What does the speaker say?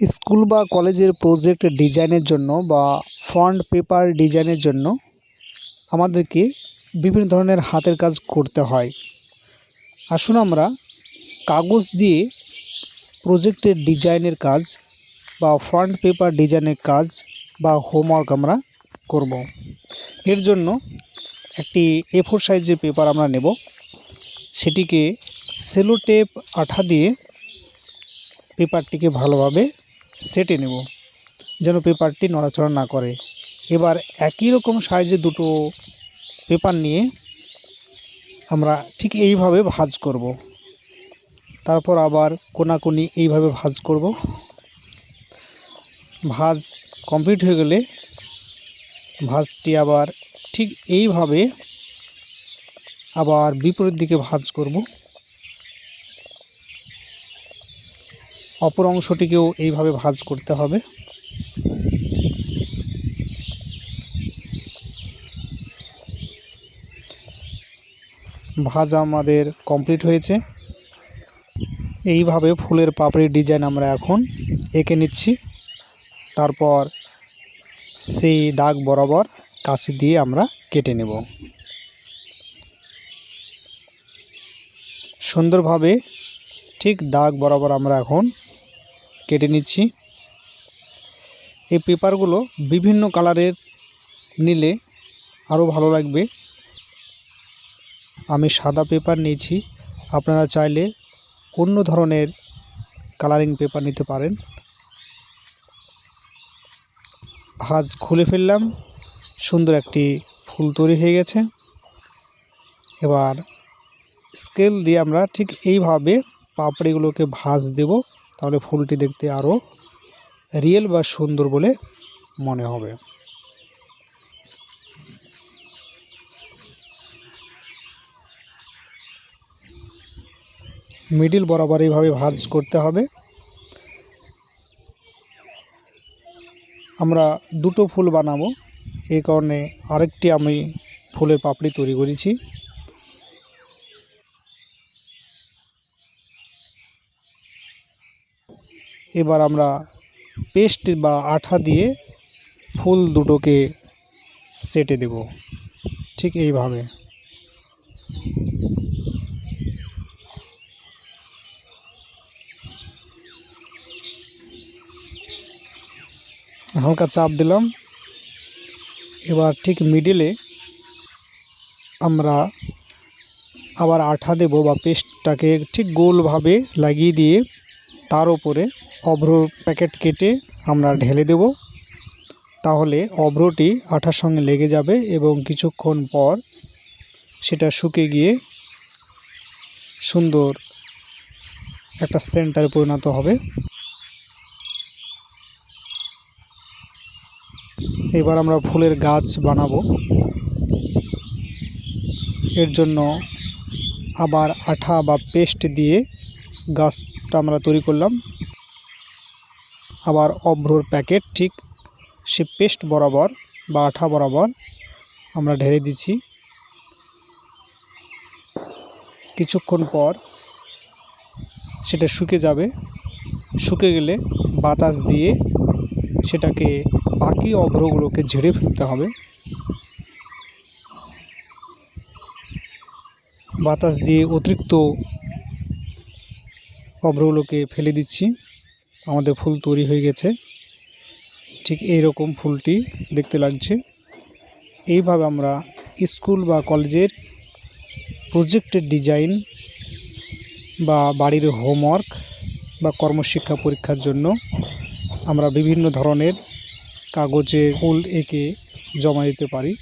School বা কলেজের project ডিজাইনের জন্য বা ফ্রন্ট পেপার ডিজাইনের জন্য আমাদেরকে বিভিন্ন ধরনের হাতের কাজ করতে হয়। আসুন আমরা কাগজ দিয়ে প্রজেক্টের ডিজাইনের কাজ বা ফ্রন্ট পেপার ডিজাইনের কাজ বা হোমওয়ার্ক আমরা করব। এর জন্য একটি এ ফোর সাইজের পেপার আমরা নেব। সেটিকে সেলো টেপ আঠা দিয়ে পেপারটিকে ভালোভাবে সেটে নেব, যেন পেপারটি নড়াচড়া না করে। এবার একই রকম সাইজে দুটো পেপার নিয়ে আমরা ঠিক এইভাবে ভাজ করব। তারপর আবার কোনাকুনি এইভাবে ভাজ করব। ভাঁজ কমপ্লিট হয়ে গেলে ভাঁজটি আবার ঠিক এইভাবে আবার বিপরীত দিকে ভাজ করব। অপর অংশটিকেও এইভাবে ভাঁজ করতে হবে। ভাঁজ আমাদের কমপ্লিট হয়েছে। এইভাবে ফুলের পাপড়ির ডিজাইন আমরা এখন এঁকে নিচ্ছি। তারপর সেই দাগ বরাবর কাঁচি দিয়ে আমরা কেটে নেব। সুন্দরভাবে ঠিক দাগ বরাবর আমরা এখন কেটে নিচ্ছি। এই পেপারগুলো বিভিন্ন কালারের নিলে আরও ভালো লাগবে। আমি সাদা পেপার নিয়েছি। আপনারা চাইলে অন্য ধরনের কালারিং পেপার নিতে পারেন। ভাঁজ খুলে ফেললাম। সুন্দর একটি ফুল তৈরি হয়ে গেছে। এবার স্কেল দিয়ে আমরা ঠিক এইভাবে পাপড়িগুলোকে ভাজ দেব। তাহলে ফুলটি দেখতে আরও রিয়েল বা সুন্দর বলে মনে হবে। মিডিল বরাবর এইভাবে ভাঁজ করতে হবে। আমরা দুটো ফুল বানাবো, এই কারণে আরেকটি আমি ফুলের পাপড়ি তৈরি করেছি। এবার আমরা পেস্ট বা আঠা দিয়ে ফুল দুটোকে সেটে দেব। ঠিক এইভাবে। হালকা চাপ দিলাম। এবার ঠিক মিডিলে আমরা আবার আঠা দেব বা পেস্টটাকে ঠিক গোলভাবে লাগিয়ে দিয়ে তার উপরে অভ্রর প্যাকেট কেটে আমরা ঢেলে দেব। তাহলে অভ্রটি আঠার সঙ্গে লেগে যাবে এবং কিছুক্ষণ পর সেটা শুকে গিয়ে সুন্দর একটা সেন্টারে পরিণত হবে। এবার আমরা ফুলের গাছ বানাবো। এর জন্য আবার আঠা বা পেস্ট দিয়ে গাছটা আমরা তৈরি করলাম। আবার অভ্রর প্যাকেট, ঠিক সে পেস্ট বরাবর বা আঠা বরাবর আমরা ঢেলে দিচ্ছি। কিছুক্ষণ পর সেটা শুকে যাবে। শুকে গেলে বাতাস দিয়ে সেটাকে বাকি অভ্রগুলোকে ঝেড়ে ফেলতে হবে। বাতাস দিয়ে অতিরিক্ত অভ্রগুলোকে ফেলে দিচ্ছি। আমাদের ফুল তৈরি হয়ে গেছে। ঠিক এই রকম ফুলটি দেখতে লাগছে। এইভাবে আমরা স্কুল বা কলেজের প্রজেক্টের ডিজাইন বা বাড়ির হোমওয়ার্ক বা কর্মশিক্ষা পরীক্ষার জন্য আমরা বিভিন্ন ধরনের কাগজে ফুল এঁকে জমা দিতে পারি।